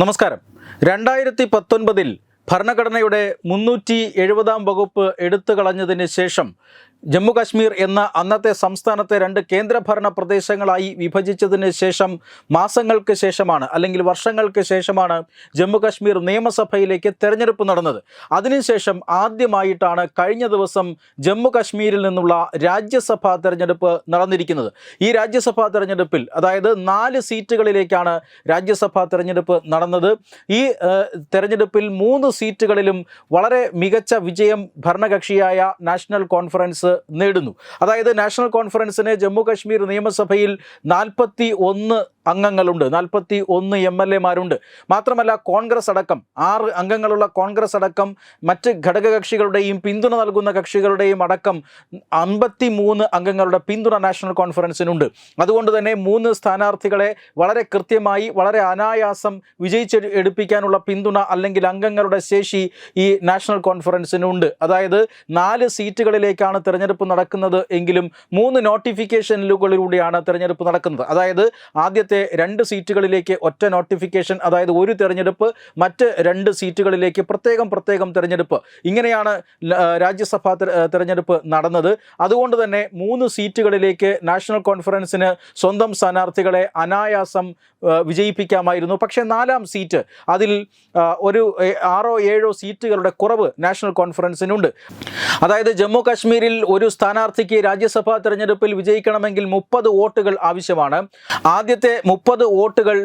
നമസ്കാരം. രണ്ടായിരത്തി പത്തൊൻപതിൽ ഭരണഘടനയുടെ മുന്നൂറ്റി എഴുപതാം വകുപ്പ് എടുത്തു കളഞ്ഞതിന് ശേഷം ജമ്മു കാശ്മീർ എന്ന അന്നത്തെ സംസ്ഥാനത്തെ രണ്ട് കേന്ദ്രഭരണ പ്രദേശങ്ങളായി വിഭജിച്ചതിന് ശേഷം മാസങ്ങൾക്ക് ശേഷമാണ് അല്ലെങ്കിൽ വർഷങ്ങൾക്ക് ശേഷമാണ് ജമ്മു കാശ്മീർ നിയമസഭയിലേക്ക് തെരഞ്ഞെടുപ്പ് നടന്നത്. അതിനുശേഷം ആദ്യമായിട്ടാണ് കഴിഞ്ഞ ദിവസം ജമ്മു കാശ്മീരിൽ നിന്നുള്ള രാജ്യസഭാ തെരഞ്ഞെടുപ്പ് നടന്നിരിക്കുന്നത്. ഈ രാജ്യസഭാ തെരഞ്ഞെടുപ്പിൽ അതായത് നാല് സീറ്റുകളിലേക്കാണ് രാജ്യസഭാ തെരഞ്ഞെടുപ്പ് നടന്നത്. ഈ തെരഞ്ഞെടുപ്പിൽ മൂന്ന് സീറ്റുകളിലും വളരെ മികച്ച വിജയം ഭരണകക്ഷിയായ നാഷണൽ കോൺഫറൻസ് നേടുന്നു. അതായത് നാഷണൽ കോൺഫറൻസിന് ജമ്മു കാശ്മീർ നിയമസഭയിൽ നാൽപ്പത്തി അംഗങ്ങളുണ്ട്. നാൽപ്പത്തി ഒന്ന് എം എൽ എമാരുണ്ട്. മാത്രമല്ല കോൺഗ്രസ് അടക്കം ആറ് അംഗങ്ങളുള്ള കോൺഗ്രസ് അടക്കം മറ്റ് ഘടകകക്ഷികളുടെയും പിന്തുണ നൽകുന്ന കക്ഷികളുടെയും അടക്കം അമ്പത്തി മൂന്ന് അംഗങ്ങളുടെ പിന്തുണ നാഷണൽ കോൺഫറൻസിനുണ്ട്. അതുകൊണ്ട് തന്നെ മൂന്ന് സ്ഥാനാർത്ഥികളെ വളരെ കൃത്യമായി വളരെ അനായാസം വിജയിച്ച് എടുപ്പിക്കാനുള്ള പിന്തുണ അല്ലെങ്കിൽ അംഗങ്ങളുടെ ശേഷി ഈ നാഷണൽ കോൺഫറൻസിനുണ്ട്. അതായത് നാല് സീറ്റുകളിലേക്കാണ് തിരഞ്ഞെടുപ്പ് നടക്കുന്നത് എങ്കിലും മൂന്ന് നോട്ടിഫിക്കേഷനുകളിലൂടെയാണ് തിരഞ്ഞെടുപ്പ് നടക്കുന്നത്. അതായത് ആദ്യത്തെ രണ്ട് സീറ്റുകളിലേക്ക് ഒറ്റ നോട്ടിഫിക്കേഷൻ അതായത് ഒരു തെരഞ്ഞെടുപ്പ് മറ്റ് രണ്ട് സീറ്റുകളിലേക്ക് പ്രത്യേകം പ്രത്യേകം തെരഞ്ഞെടുപ്പ്. ഇങ്ങനെയാണ് രാജ്യസഭാ തെരഞ്ഞെടുപ്പ് നടന്നത്. അതുകൊണ്ട് തന്നെ മൂന്ന് സീറ്റുകളിലേക്ക് നാഷണൽ കോൺഫറൻസിന് സ്വന്തം സ്ഥാനാർത്ഥികളെ അനായാസം വിജയിപ്പിക്കാമായിരുന്നു. പക്ഷേ നാലാം സീറ്റ് അതിൽ ഒരു ആറോ ഏഴോ സീറ്റുകളുടെ കുറവ് നാഷണൽ കോൺഫറൻസിനുണ്ട്. അതായത് ജമ്മു കാശ്മീരിൽ ഒരു സ്ഥാനാർത്ഥിക്ക് രാജ്യസഭാ തെരഞ്ഞെടുപ്പിൽ വിജയിക്കണമെങ്കിൽ മുപ്പത് വോട്ടുകൾ ആവശ്യമാണ്. ആദ്യത്തെ മുപ്പത് വോട്ടുകൾ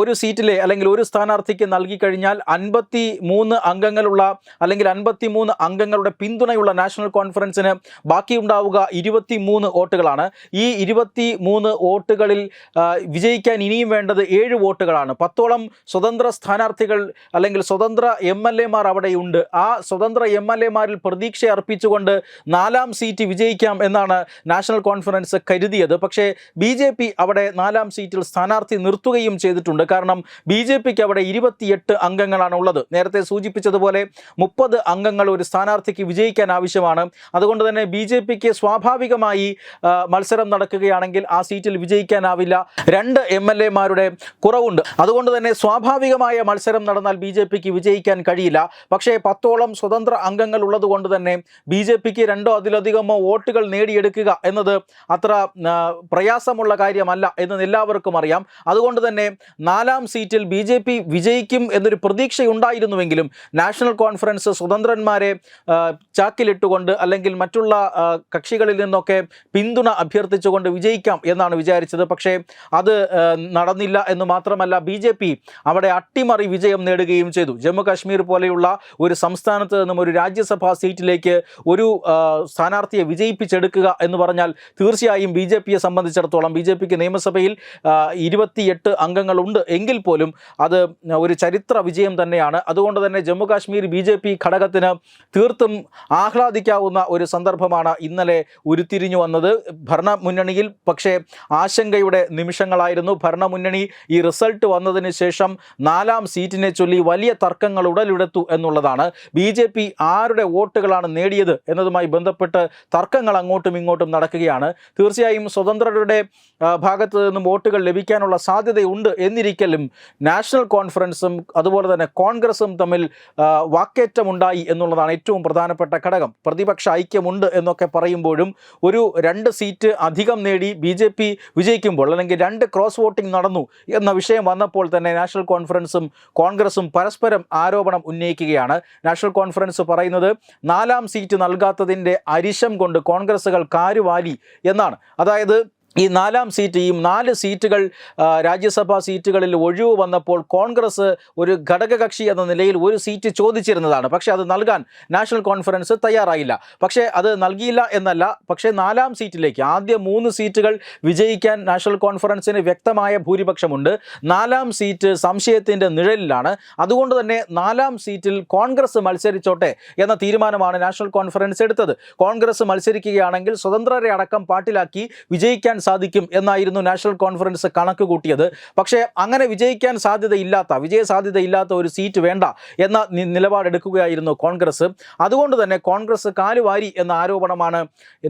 ഒരു സീറ്റിലെ അല്ലെങ്കിൽ ഒരു സ്ഥാനാർത്ഥിക്ക് നൽകി കഴിഞ്ഞാൽ അൻപത്തി മൂന്ന് അംഗങ്ങളുള്ള അല്ലെങ്കിൽ അൻപത്തി മൂന്ന് അംഗങ്ങളുടെ പിന്തുണയുള്ള നാഷണൽ കോൺഫറൻസിന് ബാക്കിയുണ്ടാവുക ഇരുപത്തി മൂന്ന് വോട്ടുകളാണ്. ഈ ഇരുപത്തി മൂന്ന് വോട്ടുകളിൽ വിജയിക്കാൻ ഇനിയും വേണ്ടത് ഏഴ് വോട്ടുകളാണ്. പത്തോളം സ്വതന്ത്ര സ്ഥാനാർത്ഥികൾ അല്ലെങ്കിൽ സ്വതന്ത്ര എം എൽ എമാർ അവിടെയുണ്ട്. ആ സ്വതന്ത്ര എം എൽ എമാരിൽ പ്രതീക്ഷ അർപ്പിച്ചുകൊണ്ട് നാലാം സീറ്റ് വിജയിക്കാം എന്നാണ് നാഷണൽ കോൺഫറൻസ് കരുതിയത്. പക്ഷേ ബി അവിടെ നാലാം സീറ്റിൽ സ്ഥാനാർത്ഥി നിർത്തുകയും ചെയ്തിട്ടുണ്ട്. കാരണം ബി ജെ പിക്ക് അവിടെ ഇരുപത്തിയെട്ട് അംഗങ്ങളാണ് ഉള്ളത്. നേരത്തെ സൂചിപ്പിച്ചതുപോലെ മുപ്പത് അംഗങ്ങൾ ഒരു സ്ഥാനാർത്ഥിക്ക് വിജയിക്കാൻ ആവശ്യമാണ്. അതുകൊണ്ട് തന്നെ ബി ജെ പിക്ക് സ്വാഭാവികമായി മത്സരം നടക്കുകയാണെങ്കിൽ ആ സീറ്റിൽ വിജയിക്കാനാവില്ല. രണ്ട് എം എൽ എമാരുടെ കുറവുണ്ട്. അതുകൊണ്ട് തന്നെ സ്വാഭാവികമായ മത്സരം നടന്നാൽ ബി ജെ പിക്ക് വിജയിക്കാൻ കഴിയില്ല. പക്ഷേ പത്തോളം സ്വതന്ത്ര അംഗങ്ങൾ ഉള്ളത് കൊണ്ട് തന്നെ ബി ജെ പിക്ക് രണ്ടോ അതിലധികമോ വോട്ടുകൾ നേടിയെടുക്കുക എന്നത് അത്ര പ്രയാസമുള്ള കാര്യമല്ല എന്ന് എല്ലാവർക്കും അറിയാം. അതുകൊണ്ട് തന്നെ നാലാം സീറ്റിൽ ബി ജെ പി വിജയിക്കും എന്നൊരു പ്രതീക്ഷയുണ്ടായിരുന്നുവെങ്കിലും നാഷണൽ കോൺഫറൻസ് സ്വതന്ത്രന്മാരെ ചാക്കിലിട്ടുകൊണ്ട് അല്ലെങ്കിൽ മറ്റുള്ള കക്ഷികളിൽ നിന്നൊക്കെ പിന്തുണ അഭ്യർത്ഥിച്ചുകൊണ്ട് വിജയിക്കാം എന്നാണ് വിചാരിച്ചത്. പക്ഷേ അത് നടന്നില്ല എന്ന് മാത്രമല്ല ബി ജെ പി അവിടെ അട്ടിമറി വിജയം നേടുകയും ചെയ്തു. ജമ്മു കാശ്മീർ പോലെയുള്ള ഒരു സംസ്ഥാനത്ത് നിന്നും ഒരു രാജ്യസഭാ സീറ്റിലേക്ക് ഒരു സ്ഥാനാർത്ഥിയെ വിജയിപ്പിച്ചെടുക്കുക എന്ന് പറഞ്ഞാൽ തീർച്ചയായും ബി ജെ പിയെ സംബന്ധിച്ചിടത്തോളം ബി ജെ പിക്ക് നിയമസഭയിൽ ഇരുപത്തിയെട്ട് അംഗങ്ങളുണ്ട് എങ്കിൽ പോലും അത് ഒരു ചരിത്ര വിജയം തന്നെയാണ്. അതുകൊണ്ട് തന്നെ Jammu Kashmir B J P ഘടകത്തിന് തീർത്തും ആഹ്ലാദിക്കാവുന്ന ഒരു സന്ദർഭമാണ് ഇന്നലെ ഉരുത്തിരിഞ്ഞു വന്നത്. ഭരണമുന്നണിയിൽ പക്ഷേ ആശങ്കയുടെ നിമിഷങ്ങളായിരുന്നു. ഭരണമുന്നണി ഈ റിസൾട്ട് വന്നതിന് ശേഷം നാലാം സീറ്റിനെ ചൊല്ലി വലിയ തർക്കങ്ങൾ ഉടലെടുത്തു എന്നുള്ളതാണ്. ബി ജെ പി ആരുടെ വോട്ടുകളാണ് നേടിയത് എന്നതുമായി ബന്ധപ്പെട്ട് തർക്കങ്ങൾ അങ്ങോട്ടും ഇങ്ങോട്ടും നടക്കുകയാണ്. തീർച്ചയായും സ്വതന്ത്രരുടെ ഭാഗത്തു ഭാഗത്ത് നിന്നും വോട്ടുകൾ ലഭിക്കാനുള്ള സാധ്യതയുണ്ട് എന്നിരിക്കലും നാഷണൽ കോൺഫറൻസും അതുപോലെ തന്നെ കോൺഗ്രസും തമ്മിൽ വാക്കേറ്റമുണ്ടായി എന്നുള്ളതാണ് ഏറ്റവും പ്രധാനപ്പെട്ട ഘടകം. പ്രതിപക്ഷ ഐക്യമുണ്ട് എന്നൊക്കെ പറയുമ്പോഴും ഒരു രണ്ട് സീറ്റ് അധികം നേടി ബി ജെ പി വിജയിക്കുമ്പോൾ അല്ലെങ്കിൽ രണ്ട് ക്രോസ് വോട്ടിംഗ് നടന്നു എന്ന വിഷയം വന്നപ്പോൾ തന്നെ നാഷണൽ കോൺഫറൻസും കോൺഗ്രസും പരസ്പരം ആരോപണം ഉന്നയിക്കുകയാണ്. നാഷണൽ കോൺഫറൻസ് പറയുന്നത് നാലാം സീറ്റ് നൽകാത്തതിന്റെ അരിശം കൊണ്ട് കോൺഗ്രസുകൾ കാരുവാലി എന്നാണ്. അതായത് ഈ നാലാം സീറ്റ് ഈ നാല് സീറ്റുകൾ രാജ്യസഭാ സീറ്റുകളിൽ ഒഴിവ് വന്നപ്പോൾ കോൺഗ്രസ് ഒരു ഘടകകക്ഷി എന്ന നിലയിൽ ഒരു സീറ്റ് ചോദിച്ചിരുന്നതാണ്. പക്ഷേ അത് നൽകാൻ നാഷണൽ കോൺഫറൻസ് തയ്യാറായില്ല. പക്ഷേ അത് നൽകിയില്ല എന്നല്ല. പക്ഷേ നാലാം സീറ്റിലേക്ക് ആദ്യ മൂന്ന് സീറ്റുകൾ വിജയിക്കാൻ നാഷണൽ കോൺഫറൻസിന് വ്യക്തമായ ഭൂരിപക്ഷമുണ്ട്. നാലാം സീറ്റ് സംശയത്തിന്റെ നിഴലിലാണ്. അതുകൊണ്ട് തന്നെ നാലാം സീറ്റിൽ കോൺഗ്രസ് മത്സരിച്ചോട്ടെ എന്ന തീരുമാനമാണ് നാഷണൽ കോൺഫറൻസ് എടുത്തത്. കോൺഗ്രസ് മത്സരിക്കുകയാണെങ്കിൽ സ്വതന്ത്രരെ അടക്കം പാട്ടിലാക്കി വിജയിക്കാൻ സാധിക്കും എന്നായിരുന്നു നാഷണൽ കോൺഫറൻസ് കണക്ക് കൂട്ടിയത്. പക്ഷേ അങ്ങനെ വിജയിക്കാൻ സാധ്യതയില്ലാത്ത വിജയ സാധ്യതയില്ലാത്ത ഒരു സീറ്റ് വേണ്ട എന്ന നിലപാടെടുക്കുകയായിരുന്നു കോൺഗ്രസ്. അതുകൊണ്ട് തന്നെ കോൺഗ്രസ് കാലുവാരി എന്ന ആരോപണമാണ്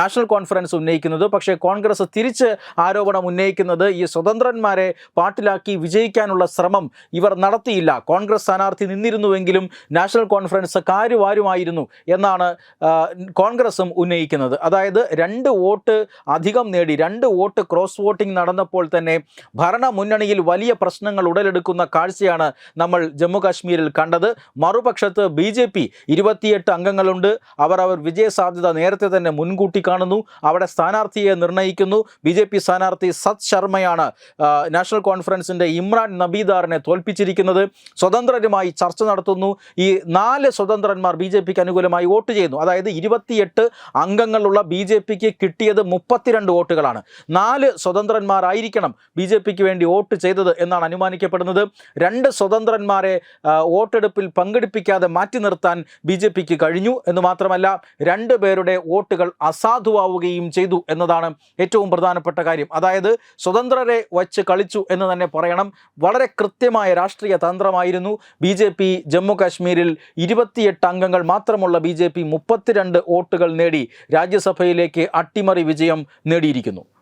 നാഷണൽ കോൺഫറൻസ് ഉന്നയിക്കുന്നത്. പക്ഷേ കോൺഗ്രസ് തിരിച്ച് ആരോപണം ഉന്നയിക്കുന്നത് ഈ സ്വതന്ത്രന്മാരെ പാട്ടിലാക്കി വിജയിക്കാനുള്ള ശ്രമം ഇവർ നടത്തിയില്ല. കോൺഗ്രസ് സ്ഥാനാർത്ഥി നിന്നിരുന്നുവെങ്കിലും നാഷണൽ കോൺഫറൻസ് കാര്യവാരുമായിരുന്നു എന്നാണ് കോൺഗ്രസും ഉന്നയിക്കുന്നത്. അതായത് രണ്ട് വോട്ട് അധികം നേടി രണ്ട് വോട്ട് ക്രോസ് വോട്ടിംഗ് നടന്നപ്പോൾ തന്നെ ഭരണ മുന്നണിയിൽ വലിയ പ്രശ്നങ്ങൾ ഉടലെടുക്കുന്ന കാഴ്ചയാണ് നമ്മൾ ജമ്മു കാശ്മീരിൽ കണ്ടത്. മറുപക്ഷത്ത് ബി ജെ പി ഇരുപത്തിയെട്ട് അംഗങ്ങളുണ്ട്. അവർ അവർ വിജയസാധ്യത നേരത്തെ തന്നെ മുൻകൂട്ടി കാണുന്നു. അവിടെ സ്ഥാനാർത്ഥിയെ നിർണയിക്കുന്നു ബി ജെ പി സ്ഥാനാർത്ഥി സത് ശർമ്മയാണ് നാഷണൽ കോൺഫറൻസിന്റെ ഇമ്രാൻ നബീദാറിനെ തോൽപ്പിച്ചിരിക്കുന്നത്. സ്വതന്ത്രരുമായി ചർച്ച നടത്തുന്നു. ഈ നാല് സ്വതന്ത്രന്മാർ ബി ജെ പിക്ക് അനുകൂലമായി വോട്ട് ചെയ്യുന്നു. അതായത് ഇരുപത്തിയെട്ട് അംഗങ്ങളുള്ള ബി ജെ പിക്ക് കിട്ടിയത് മുപ്പത്തിരണ്ട് വോട്ടുകളാണ്. നാല് സ്വതന്ത്രന്മാരായിരിക്കണം ബി ജെ പിക്ക് വേണ്ടി വോട്ട് ചെയ്തത് എന്നാണ് അനുമാനിക്കപ്പെടുന്നത്. രണ്ട് സ്വതന്ത്രന്മാരെ വോട്ടെടുപ്പിൽ പങ്കെടുപ്പിക്കാതെ മാറ്റി നിർത്താൻ ബി ജെ പിക്ക് കഴിഞ്ഞു എന്ന് മാത്രമല്ല രണ്ട് പേരുടെ വോട്ടുകൾ അസാധുവാവുകയും ചെയ്തു എന്നതാണ് ഏറ്റവും പ്രധാനപ്പെട്ട കാര്യം. അതായത് സ്വതന്ത്രരെ വച്ച് കളിച്ചു എന്ന് തന്നെ പറയണം. വളരെ കൃത്യമായ രാഷ്ട്രീയ തന്ത്രമായിരുന്നു ബി ജെ പി ജമ്മു കാശ്മീരിൽ ഇരുപത്തിയെട്ട് അംഗങ്ങൾ മാത്രമുള്ള ബി ജെ പി മുപ്പത്തിരണ്ട് വോട്ടുകൾ നേടി രാജ്യസഭയിലേക്ക് അട്ടിമറി വിജയം നേടിയിരിക്കുന്നു.